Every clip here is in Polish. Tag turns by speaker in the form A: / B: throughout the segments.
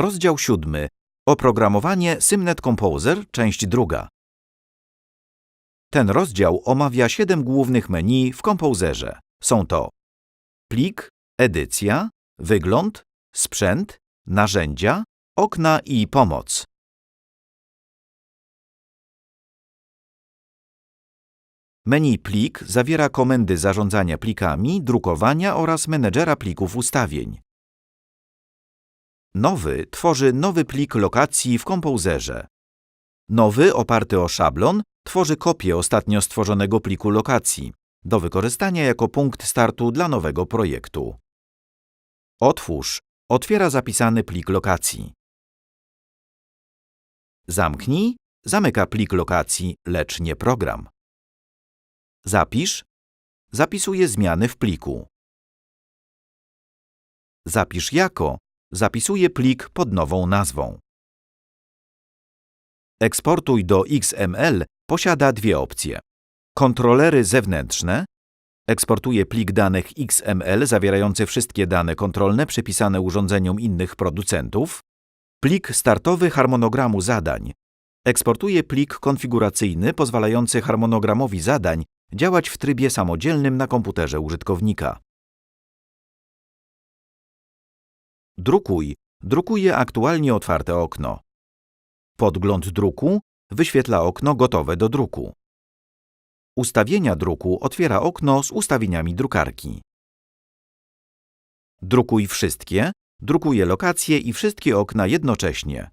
A: Rozdział siódmy. Oprogramowanie Symnet Composer, część druga. Ten rozdział omawia siedem głównych menu w Composerze. Są to plik, edycja, wygląd, sprzęt, narzędzia, okna i pomoc. Menu plik zawiera komendy zarządzania plikami, drukowania oraz menedżera plików ustawień. Nowy tworzy nowy plik lokacji w Composerze. Nowy, oparty o szablon, tworzy kopię ostatnio stworzonego pliku lokacji, do wykorzystania jako punkt startu dla nowego projektu. Otwórz otwiera zapisany plik lokacji. Zamknij zamyka plik lokacji, lecz nie program. Zapisz zapisuje zmiany w pliku. Zapisz jako zapisuje plik pod nową nazwą. Eksportuj do XML posiada dwie opcje. Kontrolery zewnętrzne eksportuje plik danych XML zawierający wszystkie dane kontrolne przypisane urządzeniom innych producentów. Plik startowy harmonogramu zadań eksportuje plik konfiguracyjny pozwalający harmonogramowi zadań działać w trybie samodzielnym na komputerze użytkownika. Drukuj drukuje aktualnie otwarte okno. Podgląd druku wyświetla okno gotowe do druku. Ustawienia druku otwiera okno z ustawieniami drukarki. Drukuj wszystkie drukuje lokacje i wszystkie okna jednocześnie.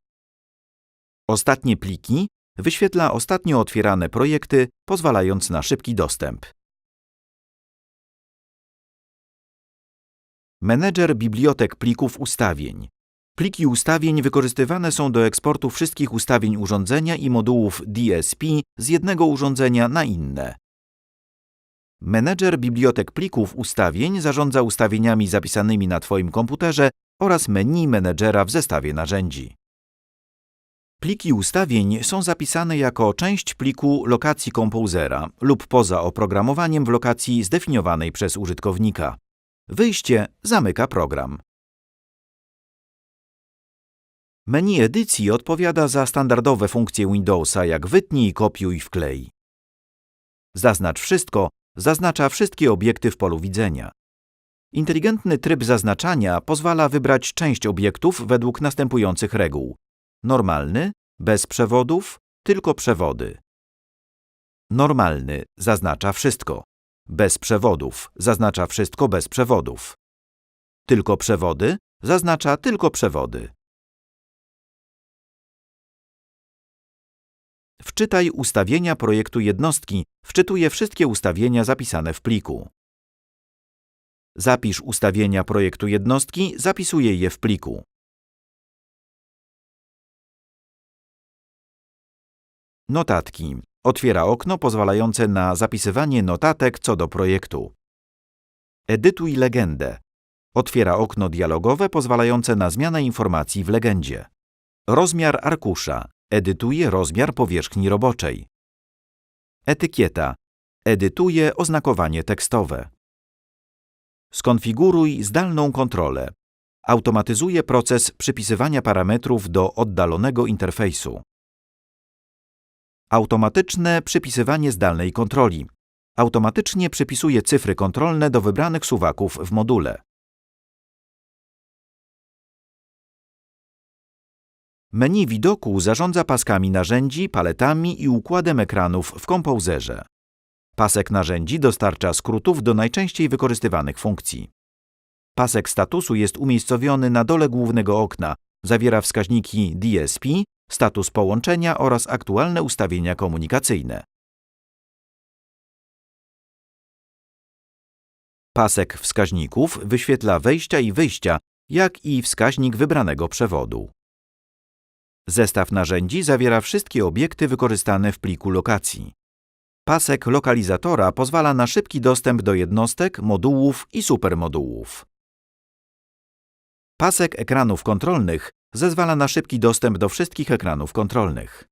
A: Ostatnie pliki wyświetla ostatnio otwierane projekty, pozwalając na szybki dostęp. Menedżer bibliotek plików ustawień. Pliki ustawień wykorzystywane są do eksportu wszystkich ustawień urządzenia i modułów DSP z jednego urządzenia na inne. Menedżer bibliotek plików ustawień zarządza ustawieniami zapisanymi na Twoim komputerze oraz menu menedżera w zestawie narzędzi. Pliki ustawień są zapisane jako część pliku lokacji kompozera lub poza oprogramowaniem w lokacji zdefiniowanej przez użytkownika. Wyjście zamyka program. Menu edycji odpowiada za standardowe funkcje Windowsa jak wytnij, kopiuj, wklej. Zaznacz wszystko zaznacza wszystkie obiekty w polu widzenia. Inteligentny tryb zaznaczania pozwala wybrać część obiektów według następujących reguł. Normalny, bez przewodów, tylko przewody. Normalny zaznacza wszystko. Bez przewodów zaznacza wszystko bez przewodów. Tylko przewody zaznacza tylko przewody. Wczytaj ustawienia projektu jednostki. Wczytuje wszystkie ustawienia zapisane w pliku. Zapisz ustawienia projektu jednostki, zapisuje je w pliku. Notatki. Otwiera okno pozwalające na zapisywanie notatek co do projektu. Edytuj legendę. Otwiera okno dialogowe pozwalające na zmianę informacji w legendzie. Rozmiar arkusza. Edytuje rozmiar powierzchni roboczej. Etykieta. Edytuje oznakowanie tekstowe. Skonfiguruj zdalną kontrolę. Automatyzuje proces przypisywania parametrów do oddalonego interfejsu. Automatyczne przypisywanie zdalnej kontroli. Automatycznie przypisuje cyfry kontrolne do wybranych suwaków w module. Menu widoku zarządza paskami narzędzi, paletami i układem ekranów w Composerze. Pasek narzędzi dostarcza skrótów do najczęściej wykorzystywanych funkcji. Pasek statusu jest umiejscowiony na dole głównego okna, zawiera wskaźniki DSP, status połączenia oraz aktualne ustawienia komunikacyjne. Pasek wskaźników wyświetla wejścia i wyjścia, jak i wskaźnik wybranego przewodu. Zestaw narzędzi zawiera wszystkie obiekty wykorzystane w pliku lokacji. Pasek lokalizatora pozwala na szybki dostęp do jednostek, modułów i supermodułów. Pasek ekranów kontrolnych zezwala na szybki dostęp do wszystkich ekranów kontrolnych.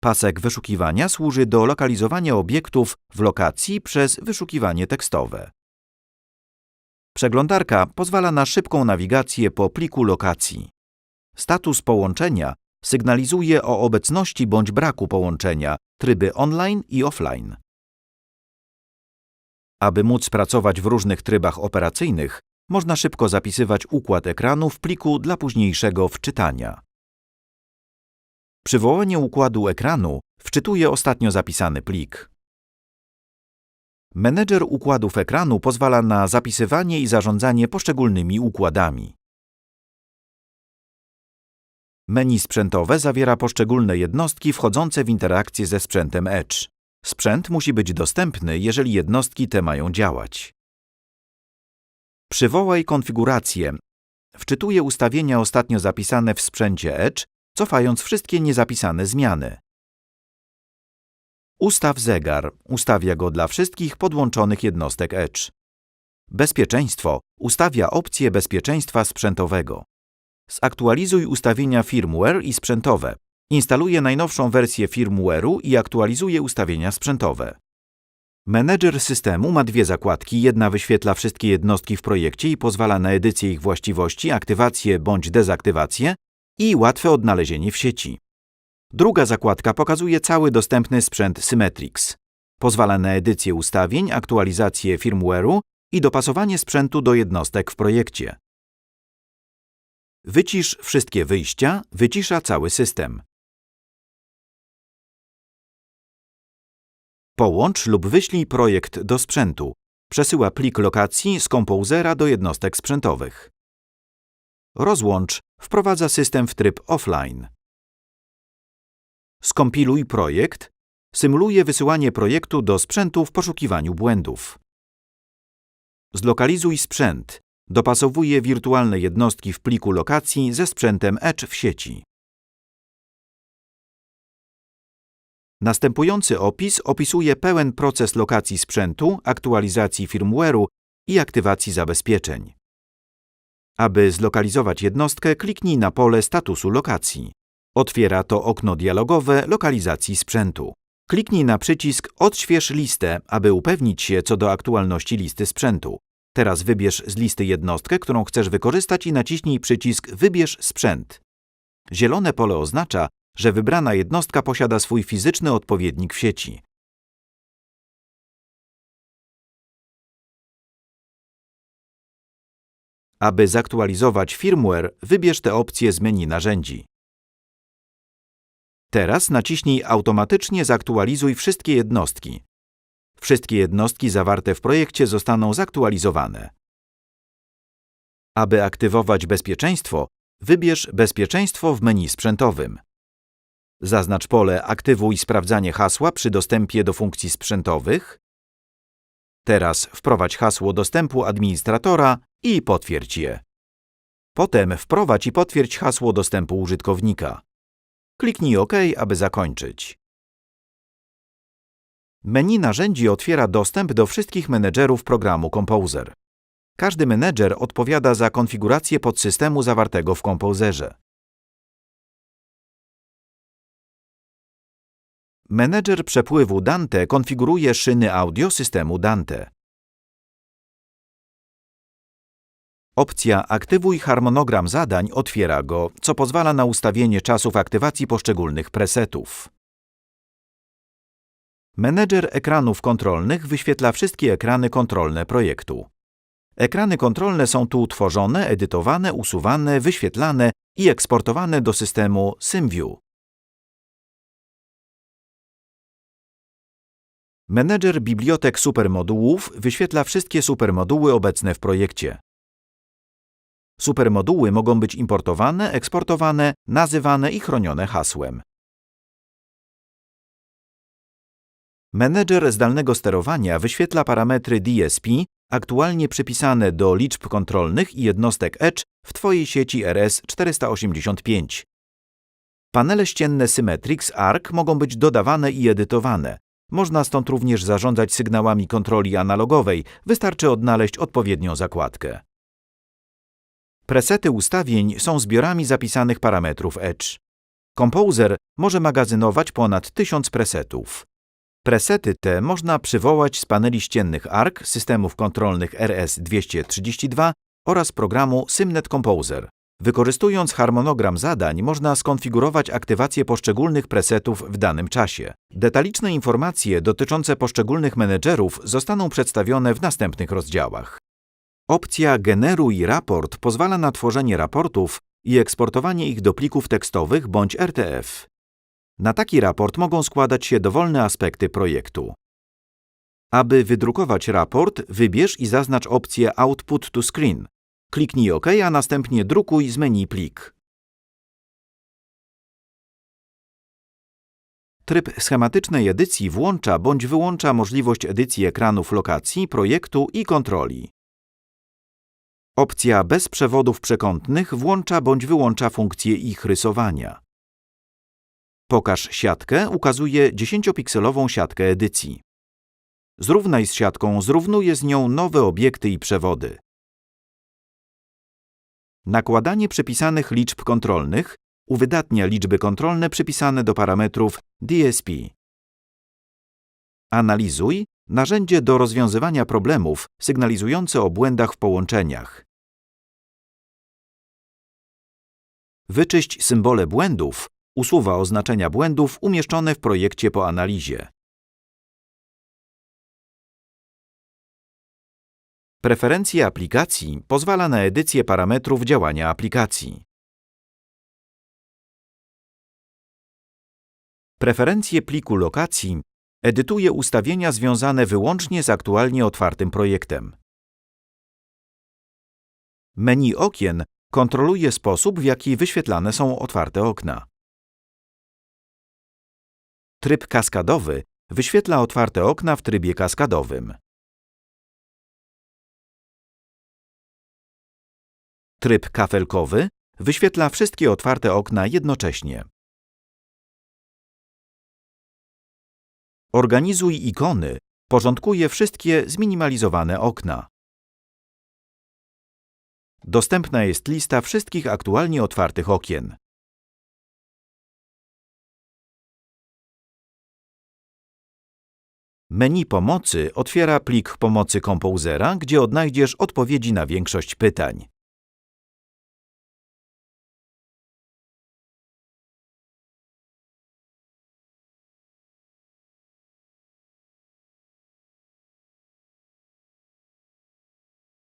A: Pasek wyszukiwania służy do lokalizowania obiektów w lokacji przez wyszukiwanie tekstowe. Przeglądarka pozwala na szybką nawigację po pliku lokacji. Status połączenia sygnalizuje o obecności bądź braku połączenia, tryby online i offline. Aby móc pracować w różnych trybach operacyjnych, można szybko zapisywać układ ekranu w pliku dla późniejszego wczytania. Przywołanie układu ekranu wczytuje ostatnio zapisany plik. Menedżer układów ekranu pozwala na zapisywanie i zarządzanie poszczególnymi układami. Menu sprzętowe zawiera poszczególne jednostki wchodzące w interakcję ze sprzętem Edge. Sprzęt musi być dostępny, jeżeli jednostki te mają działać. Przywołaj konfigurację. Wczytuje ustawienia ostatnio zapisane w sprzęcie Edge, cofając wszystkie niezapisane zmiany. Ustaw zegar. Ustawia go dla wszystkich podłączonych jednostek Edge. Bezpieczeństwo. Ustawia opcję bezpieczeństwa sprzętowego. Zaktualizuj ustawienia firmware i sprzętowe. Instaluje najnowszą wersję firmware'u i aktualizuje ustawienia sprzętowe. Menedżer systemu ma dwie zakładki. Jedna wyświetla wszystkie jednostki w projekcie i pozwala na edycję ich właściwości, aktywację bądź dezaktywację i łatwe odnalezienie w sieci. Druga zakładka pokazuje cały dostępny sprzęt Symmetrix. Pozwala na edycję ustawień, aktualizację firmware'u i dopasowanie sprzętu do jednostek w projekcie. Wycisz wszystkie wyjścia, wycisza cały system. Połącz lub wyślij projekt do sprzętu. Przesyła plik lokacji z kompozera do jednostek sprzętowych. Rozłącz wprowadza system w tryb offline. Skompiluj projekt. Symuluje wysyłanie projektu do sprzętu w poszukiwaniu błędów. Zlokalizuj sprzęt. Dopasowuje wirtualne jednostki w pliku lokacji ze sprzętem Edge w sieci. Następujący opis opisuje pełen proces lokacji sprzętu, aktualizacji firmware'u i aktywacji zabezpieczeń. Aby zlokalizować jednostkę, kliknij na pole statusu lokacji. Otwiera to okno dialogowe lokalizacji sprzętu. Kliknij na przycisk Odśwież listę, aby upewnić się co do aktualności listy sprzętu. Teraz wybierz z listy jednostkę, którą chcesz wykorzystać i naciśnij przycisk Wybierz sprzęt. Zielone pole oznacza, że wybrana jednostka posiada swój fizyczny odpowiednik w sieci. Aby zaktualizować firmware, wybierz tę opcję z menu narzędzi. Teraz naciśnij Automatycznie zaktualizuj wszystkie jednostki. Wszystkie jednostki zawarte w projekcie zostaną zaktualizowane. Aby aktywować bezpieczeństwo, wybierz Bezpieczeństwo w menu sprzętowym. Zaznacz pole Aktywuj sprawdzanie hasła przy dostępie do funkcji sprzętowych. Teraz wprowadź hasło dostępu administratora i potwierdź je. Potem wprowadź i potwierdź hasło dostępu użytkownika. Kliknij OK, aby zakończyć. Menu narzędzi otwiera dostęp do wszystkich menedżerów programu Composer. Każdy menedżer odpowiada za konfigurację podsystemu zawartego w Composerze. Menedżer przepływu Dante konfiguruje szyny audio systemu Dante. Opcja Aktywuj harmonogram zadań otwiera go, co pozwala na ustawienie czasów aktywacji poszczególnych presetów. Menedżer ekranów kontrolnych wyświetla wszystkie ekrany kontrolne projektu. Ekrany kontrolne są tu tworzone, edytowane, usuwane, wyświetlane i eksportowane do systemu SymView. Menedżer bibliotek supermodułów wyświetla wszystkie supermoduły obecne w projekcie. Supermoduły mogą być importowane, eksportowane, nazywane i chronione hasłem. Menedżer zdalnego sterowania wyświetla parametry DSP aktualnie przypisane do liczb kontrolnych i jednostek Edge w Twojej sieci RS-485. Panele ścienne Symmetrix ARC mogą być dodawane i edytowane. Można stąd również zarządzać sygnałami kontroli analogowej, wystarczy odnaleźć odpowiednią zakładkę. Presety ustawień są zbiorami zapisanych parametrów Edge. Composer może magazynować ponad 1000 presetów. Presety te można przywołać z paneli ściennych ARC, systemów kontrolnych RS-232 oraz programu Symnet Composer. Wykorzystując harmonogram zadań, można skonfigurować aktywację poszczególnych presetów w danym czasie. Detaliczne informacje dotyczące poszczególnych menedżerów zostaną przedstawione w następnych rozdziałach. Opcja Generuj raport pozwala na tworzenie raportów i eksportowanie ich do plików tekstowych bądź RTF. Na taki raport mogą składać się dowolne aspekty projektu. Aby wydrukować raport, wybierz i zaznacz opcję Output to Screen. Kliknij OK, a następnie drukuj z menu plik. Tryb schematycznej edycji włącza bądź wyłącza możliwość edycji ekranów lokacji, projektu i kontroli. Opcja bez przewodów przekątnych włącza bądź wyłącza funkcję ich rysowania. Pokaż siatkę ukazuje 10-pikselową siatkę edycji. Zrównaj z siatką zrównuje z nią nowe obiekty i przewody. Nakładanie przypisanych liczb kontrolnych uwydatnia liczby kontrolne przypisane do parametrów DSP. Analizuj narzędzie do rozwiązywania problemów sygnalizujące o błędach w połączeniach. Wyczyść symbole błędów usuwa oznaczenia błędów umieszczone w projekcie po analizie. Preferencje aplikacji pozwala na edycję parametrów działania aplikacji. Preferencje pliku lokacji edytuje ustawienia związane wyłącznie z aktualnie otwartym projektem. Menu okien kontroluje sposób, w jaki wyświetlane są otwarte okna. Tryb kaskadowy wyświetla otwarte okna w trybie kaskadowym. Tryb kafelkowy wyświetla wszystkie otwarte okna jednocześnie. Organizuj ikony porządkuje wszystkie zminimalizowane okna. Dostępna jest lista wszystkich aktualnie otwartych okien. Menu pomocy otwiera plik pomocy kompozera, gdzie odnajdziesz odpowiedzi na większość pytań.